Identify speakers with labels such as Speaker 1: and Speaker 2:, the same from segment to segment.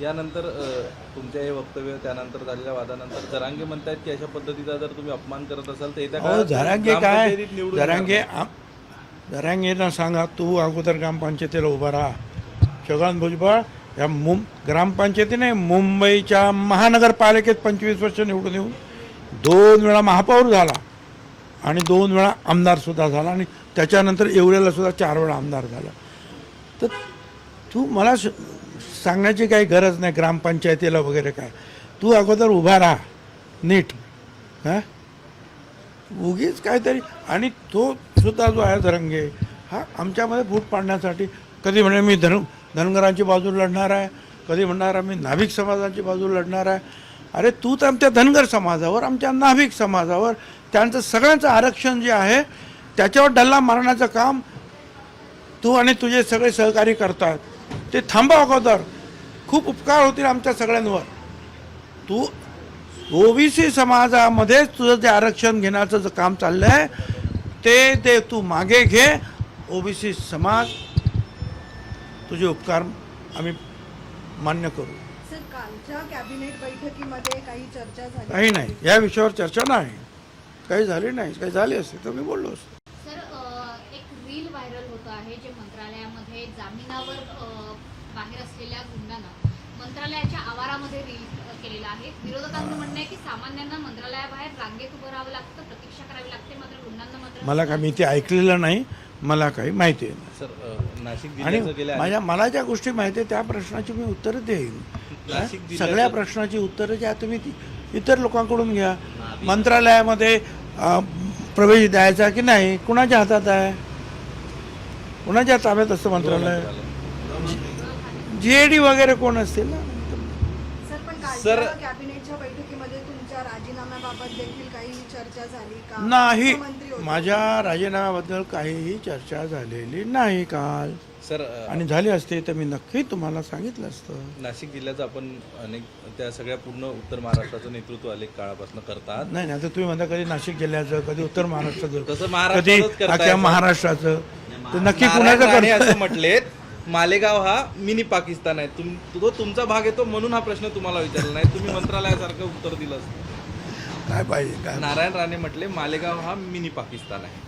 Speaker 1: यानंतर तुमच्या हे वक्तव्य त्यानंतर झालेल्या वादानंतर जरांगे म्हणतायत की अशा पद्धतीचा जर तुम्ही अपमान करत असाल तर येत्या
Speaker 2: जरांगे काय? जरांगे जरांगेंना सांगा तू अगोदर ग्रामपंचायतीला उभा राहा. छगन भुजबळ या मुं ग्रामपंचायतीने मुंबईच्या महानगरपालिकेत पंचवीस वर्ष निवडून येऊन दोन वेळा महापौर झाला आणि दोन वेळा आमदारसुद्धा झाला आणि त्याच्यानंतर येवल्याला सुद्धा चार वेळा आमदार झाला. तर तू मला सांगण्याची काही गरज नाही ग्रामपंचायतीला वगैरे काय. तू अगोदर उभा राहा नीट. हां? उगीच काहीतरी आणि तो सुद्धा जो आहे धरंगे हा आमच्यामध्ये फूट पाडण्यासाठी कधी म्हणे मी धन धनगरांची बाजू लढणार आहे कधी म्हणणार मी नाभिक समाजाची बाजू लढणार आहे. अरे तू तर आमच्या धनगर समाजावर आमच्या नाभिक समाजावर त्यांचं सगळ्यांचं आरक्षण जे आहे त्याच्यावर डल्ला मारण्याचं काम तू आणि तुझे सगळे सहकारी करतात. ते थांबा अगोदर. खूप उपकार होतील आमच्या सगळ्यांवर. तू ओबीसी समाजामध्येच तुझं जे आरक्षण घेण्याचं जे काम चाललं आहे ते ते तू मागे घे. ओबीसी समाज तुझे उपकार आम्ही मान्य करू.
Speaker 3: कॅबिनेट बैठकीमध्ये काही चर्चा झाली
Speaker 2: काही नाही. या विषयावर चर्चा नाही. काही झाली नाही. काही झाली असते तर मी बोललो असतो.
Speaker 4: व्हायरल होत आहे जे मंत्रालयामध्ये जामिनावर बाहेर असलेल्या गुंडांना मंत्रालयाच्या आवारामध्ये रील केलेलं आहे. विरोधकांचं म्हणणं आहे की सामान्यांना मंत्रालयाबाहेर रांगेत उभं राहावं लागतं प्रतीक्षा करावी लागते मात्र गुंडांना मात्र
Speaker 2: मला काय मी ते ऐकलेलं नाही मला काही माहिती आहे
Speaker 1: नाशिक
Speaker 2: आणि माझ्या मला ज्या गोष्टी माहिती आहे त्या प्रश्नाची मी उत्तरं देईन. सगळ्या प्रश्नाची उत्तरं ज्या तुम्ही ती इतर लोकांकडून घ्या. मंत्रालयामध्ये प्रवेश द्यायचा की नाही कुणाच्या हातात आहे? कुणाच्या ताब्यात असतं मंत्रालय? जी डी वगैरे कोण असतील ना?
Speaker 3: सर पण
Speaker 1: सर-
Speaker 3: कालच्या कॅबिनेटच्या बैठकीमध्ये तुमच्या राजीनाम्याबाबत देखील काही चर्चा झाली का?
Speaker 2: नाही. माझ्या राजीनाम्याबद्दल काहीही चर्चा झालेली नाही काल.
Speaker 1: सर
Speaker 2: आणि झाली असते तर मी नक्की तुम्हाला सांगितलं असतं.
Speaker 1: नाशिक जिल्ह्याचं आपण अनेक त्या सगळ्या पूर्ण उत्तर महाराष्ट्राचं नेतृत्व अनेक काळापासून करतात.
Speaker 2: नाही नाही आता तुम्ही म्हणता कधी नाशिक जिल्ह्याचं कधी उत्तर महाराष्ट्राचं
Speaker 1: सर.
Speaker 2: महाराष्ट्राचं. तर नक्की
Speaker 1: नारायण
Speaker 2: कुणाचं
Speaker 1: राणे
Speaker 2: करत
Speaker 1: असं म्हटलेत मालेगाव हा मिनी पाकिस्तान आहे. तुम तो तुमचा भाग येतो म्हणून हा प्रश्न तुम्हाला विचारला नाही. तुम्ही मंत्रालयासारखं उत्तर दिलं असतं
Speaker 2: काय पाहिजे काय?
Speaker 1: नारायण राणे म्हटले मालेगाव हा मिनी पाकिस्तान आहे.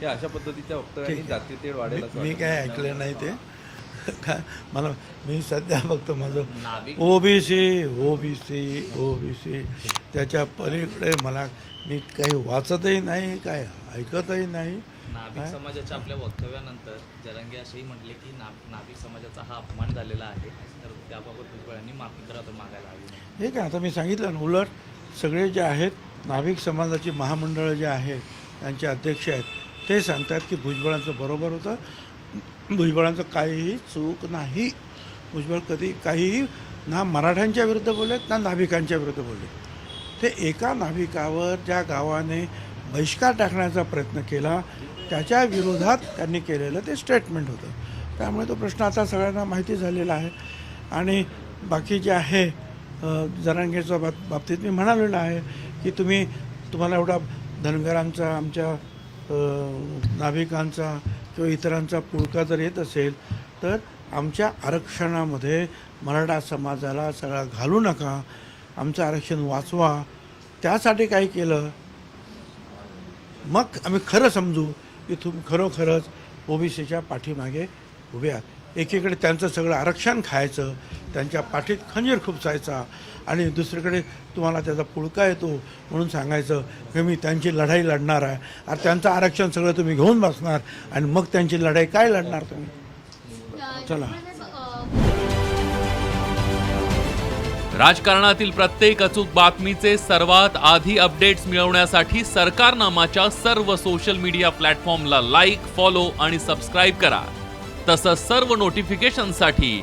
Speaker 1: हे अशा पद्धतीच्या वक्तव्यांनी जातीय तेढ वाढेल असं
Speaker 2: मी
Speaker 1: वाटतं.
Speaker 2: काय ऐकलं नाही ते. काय मला मी सध्या फक्त माझं ओबीसी ओबीसी ओबीसी त्याच्या पलीकडे मला मी काही वाचतही नाही काय ऐकतही नाही.
Speaker 5: नाभिक समाजाच्या आपल्या वक्तव्यानंतर जरांगे असेही म्हटले की ना नाभिक समाजाचा हा अपमान झालेला आहे. तर त्याबाबत भुजबळांनी माफी तर आता मागायला हवी
Speaker 2: हे काय आता मी सांगितलं ना उलट सगळे जे आहेत नाभिक समाजाची महामंडळं जे आहेत त्यांचे अध्यक्ष आहेत ते सांगतात की भुजबळांचं बरोबर होतं. भुजबळांचं काहीही चूक नाही. भुजबळ कधी काहीही ना मराठ्यांच्या विरुद्ध बोललेत ना नाभिकांच्या विरुद्ध बोलले ते एका नाभिकावर ज्या गावाने बहिष्कार टाकण्याचा प्रयत्न केला त्याच्या विरोधात त्यांनी केलेलं ते स्टेटमेंट होतं. त्यामुळे तो प्रश्न आता सगळ्यांना माहिती झालेला आहे. आणि बाकी जे आहे जरांगेच्या बाब बाबतीत मी म्हणालेलं आहे की तुम्ही तुम्हाला एवढा धनगरांचा आमच्या नाभिकांचा किंवा इतरांचा पुळका जर येत असेल तर आमच्या आरक्षणामध्ये मराठा समाजाला सगळा घालू नका आमचं आरक्षण वाचवा. त्यासाठी काय केलं? मग आम्ही खरं समजू की तुम्ही खरोखरच ओबीसीच्या पाठीमागे उभे आहात. एकीकडे त्यांचं सगळं आरक्षण खायचं त्यांच्या पाठीत खंजीर खुपसायचा आणि दुसरीकडे तुम्हाला त्याचा पुळका येतो म्हणून सांगायचं की मी त्यांची लढाई लढणार आहे. आणि त्यांचं आरक्षण सगळं तुम्ही घेऊन बसणार आणि मग त्यांची लढाई काय लढणार तुम्ही? चला.
Speaker 6: राजकारणातील प्रत्येक अचूक बातमीचे सर्वात आधी अपडेट्स मिळवण्यासाठी सरकारनामाच्या सर्व सोशल मीडिया प्लॅटफॉर्मला लाईक फॉलो आणि सबस्क्राईब करा. तसंच सर्व नोटिफिकेशनसाठी